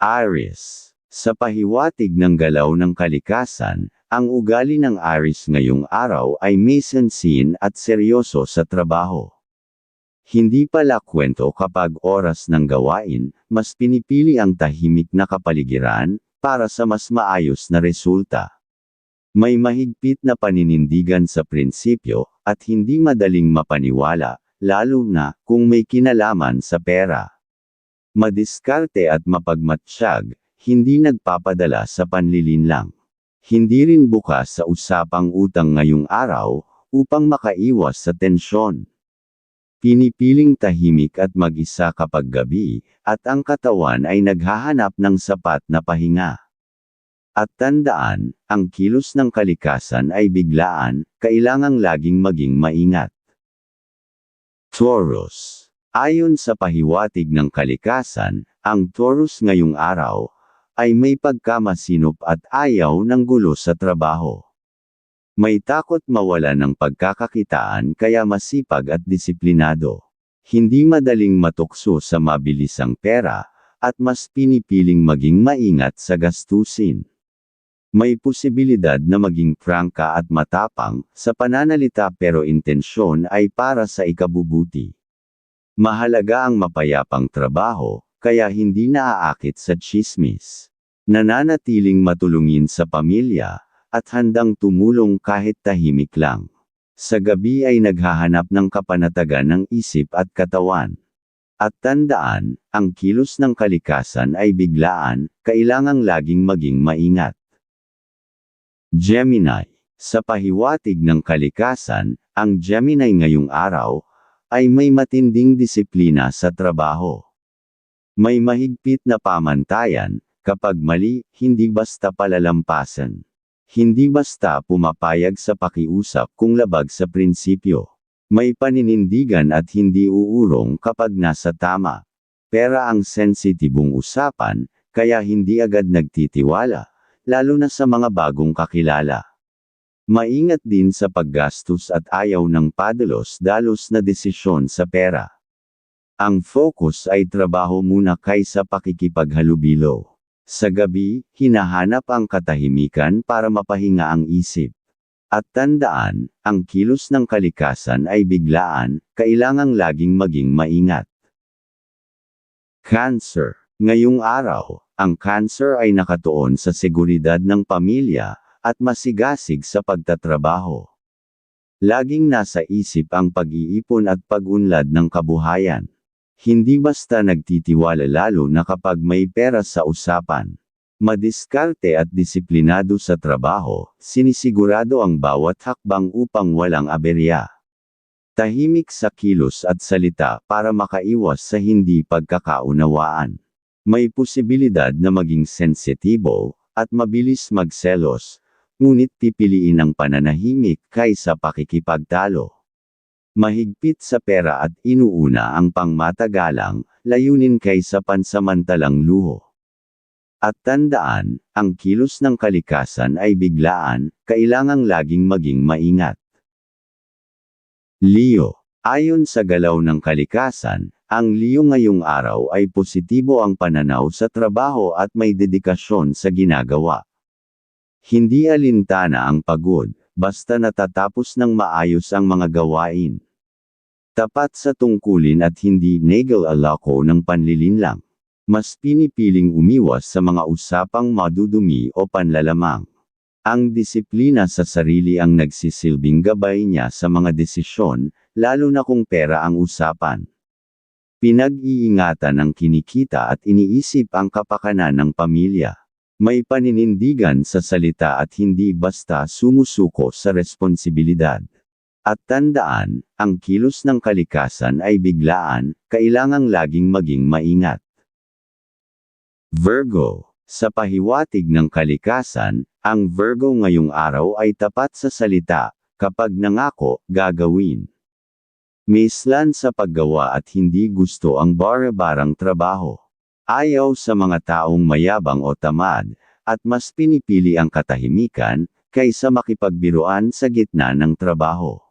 Aries. Sa pahiwatig ng galaw ng kalikasan, ang ugali ng Aries ngayong araw ay masensin at seryoso sa trabaho. Hindi pala kwento kapag oras ng gawain, mas pinipili ang tahimik na kapaligiran, para sa mas maayos na resulta. May mahigpit na paninindigan sa prinsipyo, at hindi madaling mapaniwala, lalo na kung may kinalaman sa pera. Madiskarte at mapagmatsyag, hindi nagpapadala sa panlilinlang. Hindi rin bukas sa usapang utang ngayong araw, upang makaiwas sa tensyon. Pinipiling tahimik at mag-isa kapag gabi, at ang katawan ay naghahanap ng sapat na pahinga. At tandaan, ang kilos ng kalikasan ay biglaan, kailangang laging maging maingat. Taurus. Ayon sa pahiwatig ng kalikasan, ang Taurus ngayong araw, ay may pagkamasinop at ayaw ng gulo sa trabaho. May takot mawala ng pagkakakitaan kaya masipag at disiplinado. Hindi madaling matukso sa mabilisang pera, at mas pinipiling maging maingat sa gastusin. May posibilidad na maging prangka at matapang, sa pananalita pero intensyon ay para sa ikabubuti. Mahalaga ang mapayapang trabaho, kaya hindi naaakit sa chismis. Nananatiling matulungin sa pamilya, at handang tumulong kahit tahimik lang. Sa gabi ay naghahanap ng kapanatagan ng isip at katawan. At tandaan, ang kilos ng kalikasan ay biglaan, kailangang laging maging maingat. Gemini. Sa pahiwatig ng kalikasan, ang Gemini ngayong araw, ay may matinding disiplina sa trabaho. May mahigpit na pamantayan, kapag mali, hindi basta palalampasan. Hindi basta pumapayag sa pakiusap kung labag sa prinsipyo. May paninindigan at hindi uurong kapag nasa tama. Pera ang sensitibong usapan, kaya hindi agad nagtitiwala, lalo na sa mga bagong kakilala. Maingat din sa paggastos at ayaw ng padalos-dalos na desisyon sa pera. Ang focus ay trabaho muna kaysa pakikipaghalubilo. Sa gabi, hinahanap ang katahimikan para mapahinga ang isip. At tandaan, ang kilos ng kalikasan ay biglaan, kailangang laging maging maingat. Cancer. Ngayong araw, ang cancer ay nakatuon sa seguridad ng pamilya, at masigasig sa pagtatrabaho. Laging nasa isip ang pag-iipon at pag-unlad ng kabuhayan. Hindi basta nagtitiwala lalo na kapag may pera sa usapan. Madiskarte at disiplinado sa trabaho, sinisigurado ang bawat hakbang upang walang aberya. Tahimik sa kilos at salita para makaiwas sa hindi pagkakaunawaan. May posibilidad na maging sensitibo, at mabilis magselos, ngunit pipiliin ang pananahimik kaysa pakikipagtalo. Mahigpit sa pera at inuuna ang pangmatagalang, layunin kaysa pansamantalang luho. At tandaan, ang kilos ng kalikasan ay biglaan, kailangang laging maging maingat. Leo. Ayon sa galaw ng kalikasan, ang Leo ngayong araw ay positibo ang pananaw sa trabaho at may dedikasyon sa ginagawa. Hindi alintana ang pagod, basta natatapos ng maayos ang mga gawain. Tapat sa tungkulin at hindi negal-alako ng panlilinlang. Mas pinipiling umiwas sa mga usapang madudumi o panlalamang. Ang disiplina sa sarili ang nagsisilbing gabay niya sa mga desisyon, lalo na kung pera ang usapan. Pinag-iingatan ang kinikita at iniisip ang kapakanan ng pamilya. May paninindigan sa salita at hindi basta sumusuko sa responsibilidad. At tandaan, ang kilos ng kalikasan ay biglaan, kailangang laging maging maingat. Virgo. Sa pahiwatig ng kalikasan, ang Virgo ngayong araw ay tapat sa salita, kapag nangako, gagawin. Mislan sa paggawa at hindi gusto ang bara-barang trabaho. Ayaw sa mga taong mayabang o tamad, at mas pinipili ang katahimikan, kaysa makipagbiruan sa gitna ng trabaho.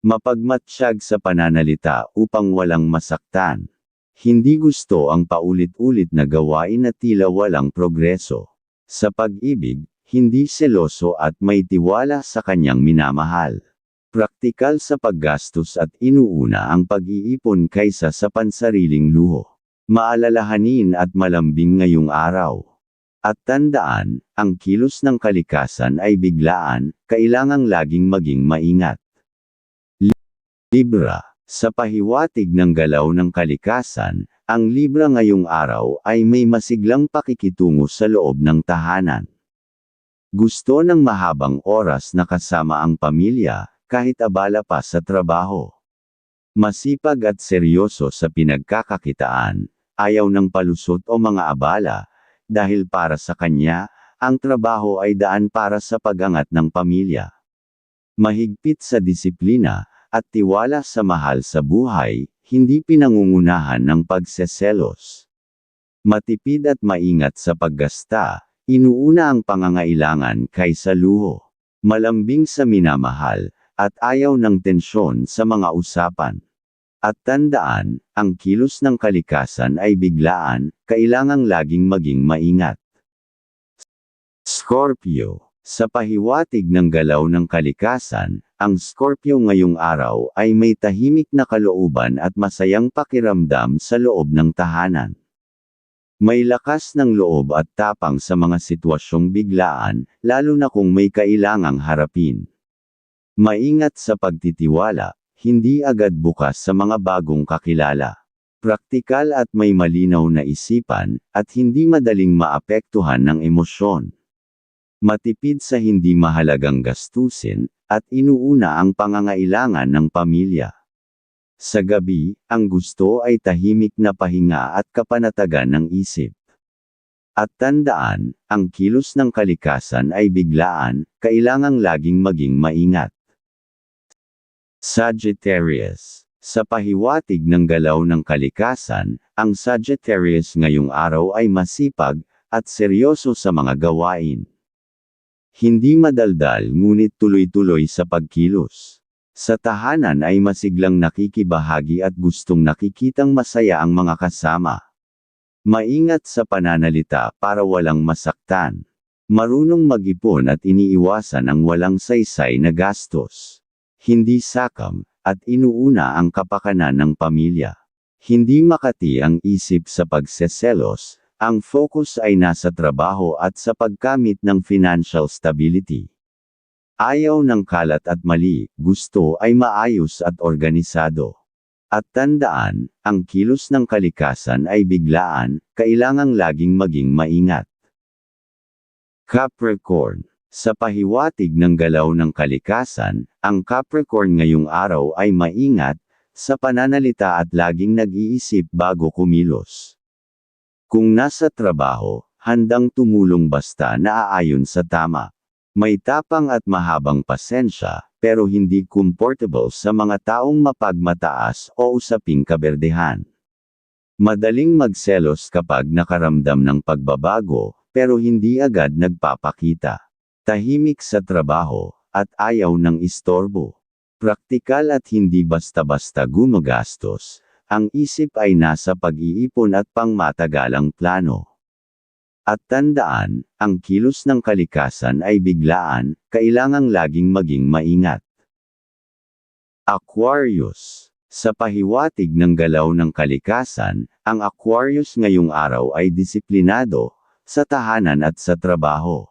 Mapagmatsyag sa pananalita upang walang masaktan. Hindi gusto ang paulit-ulit na gawain na tila walang progreso. Sa pag-ibig, hindi seloso at may tiwala sa kanyang minamahal. Praktikal sa paggastos at inuuna ang pag-iipon kaysa sa pansariling luho. Maalalahanin at malambing ngayong araw. At tandaan, ang kilos ng kalikasan ay biglaan, kailangang laging maging maingat. Libra Sa pahiwatig ng galaw ng kalikasan, ang Libra ngayong araw ay may masiglang pakikitungo sa loob ng tahanan. Gusto ng mahabang oras na kasama ang pamilya, kahit abala pa sa trabaho. Masipag at seryoso sa pinagkakakitaan, ayaw ng palusot o mga abala, dahil para sa kanya, ang trabaho ay daan para sa pagangat ng pamilya. Mahigpit sa disiplina, at tiwala sa mahal sa buhay, hindi pinangungunahan ng pagseselos. Matipid at maingat sa paggasta, inuuna ang pangangailangan kaysa luho. Malambing sa minamahal, at ayaw ng tensyon sa mga usapan. At tandaan, ang kilos ng kalikasan ay biglaan, kailangang laging maging maingat. Scorpio Sa pahiwatig ng galaw ng kalikasan, ang Scorpio ngayong araw ay may tahimik na kalooban at masayang pakiramdam sa loob ng tahanan. May lakas ng loob at tapang sa mga sitwasyong biglaan, lalo na kung may kailangang harapin. Maingat sa pagtitiwala, hindi agad bukas sa mga bagong kakilala. Praktikal at may malinaw na isipan, at hindi madaling maapektuhan ng emosyon. Matipid sa hindi mahalagang gastusin, at inuuna ang pangangailangan ng pamilya. Sa gabi, ang gusto ay tahimik na pahinga at kapanatagan ng isip. At tandaan, ang kilos ng kalikasan ay biglaan, kailangang laging maging maingat. Sagittarius Sa pahiwatig ng galaw ng kalikasan, ang Sagittarius ngayong araw ay masipag, at seryoso sa mga gawain. Hindi madaldal ngunit tuloy-tuloy sa pagkilos. Sa tahanan ay masiglang nakikibahagi at gustong nakikitang masaya ang mga kasama. Maingat sa pananalita para walang masaktan. Marunong mag-ipon at iniiwasan ang walang saysay na gastos. Hindi sakam, at inuuna ang kapakanan ng pamilya. Hindi makati ang isip sa pagseselos, ang focus ay nasa trabaho at sa pagkamit ng financial stability. Ayaw ng kalat at mali, gusto ay maayos at organisado. At tandaan, ang kilos ng kalikasan ay biglaan, kailangang laging maging maingat. Capricorn Sa pahiwatig ng galaw ng kalikasan, ang Capricorn ngayong araw ay maingat, sa pananalita at laging nag-iisip bago kumilos. Kung nasa trabaho, handang tumulong basta naaayon sa tama. May tapang at mahabang pasensya, pero hindi comfortable sa mga taong mapagmataas o usaping kaberdehan. Madaling magselos kapag nakaramdam ng pagbabago, pero hindi agad nagpapakita. Tahimik sa trabaho, at ayaw ng istorbo. Praktikal at hindi basta-basta gumagastos, ang isip ay nasa pag-iipon at pangmatagalang plano. At tandaan, ang kilos ng kalikasan ay biglaan, kailangang laging maging maingat. Aquarius Sa pahiwatig ng galaw ng kalikasan, ang Aquarius ngayong araw ay disiplinado, sa tahanan at sa trabaho.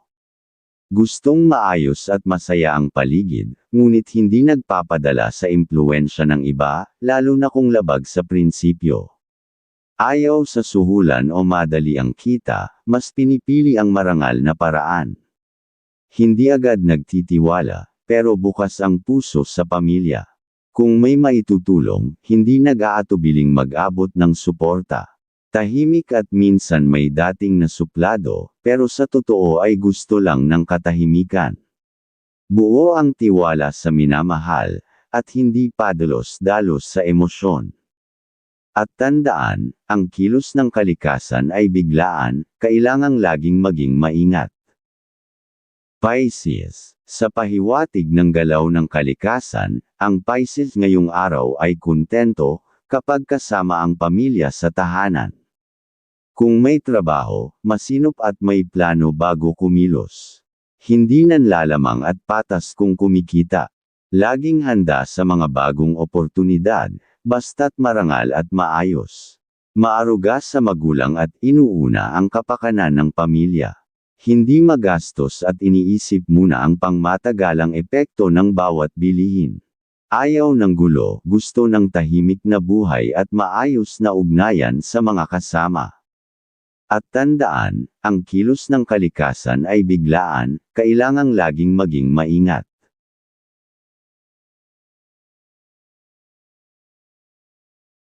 Gustong maayos at masaya ang paligid, ngunit hindi nagpapadala sa impluensya ng iba, lalo na kung labag sa prinsipyo. Ayaw sa suhulan o madali ang kita, mas pinipili ang marangal na paraan. Hindi agad nagtitiwala, pero bukas ang puso sa pamilya. Kung may maitutulong, hindi nag-aatubiling mag-abot ng suporta. Tahimik at minsan may dating na suplado, pero sa totoo ay gusto lang ng katahimikan. Buo ang tiwala sa minamahal, at hindi padalos-dalos sa emosyon. At tandaan, ang kilos ng kalikasan ay biglaan, kailangang laging maging maingat. Pisces Sa pahiwatig ng galaw ng kalikasan, ang Pisces ngayong araw ay kontento, kapag kasama ang pamilya sa tahanan. Kung may trabaho, masinop at may plano bago kumilos. Hindi nanlalamang at patas kung kumikita. Laging handa sa mga bagong oportunidad, basta't marangal at maayos. Maaruga sa magulang at inuuna ang kapakanan ng pamilya. Hindi magastos at iniisip muna ang pangmatagalang epekto ng bawat bilihin. Ayaw ng gulo, gusto ng tahimik na buhay at maayos na ugnayan sa mga kasama. At tandaan, ang kilos ng kalikasan ay biglaan, kailangang laging maging maingat.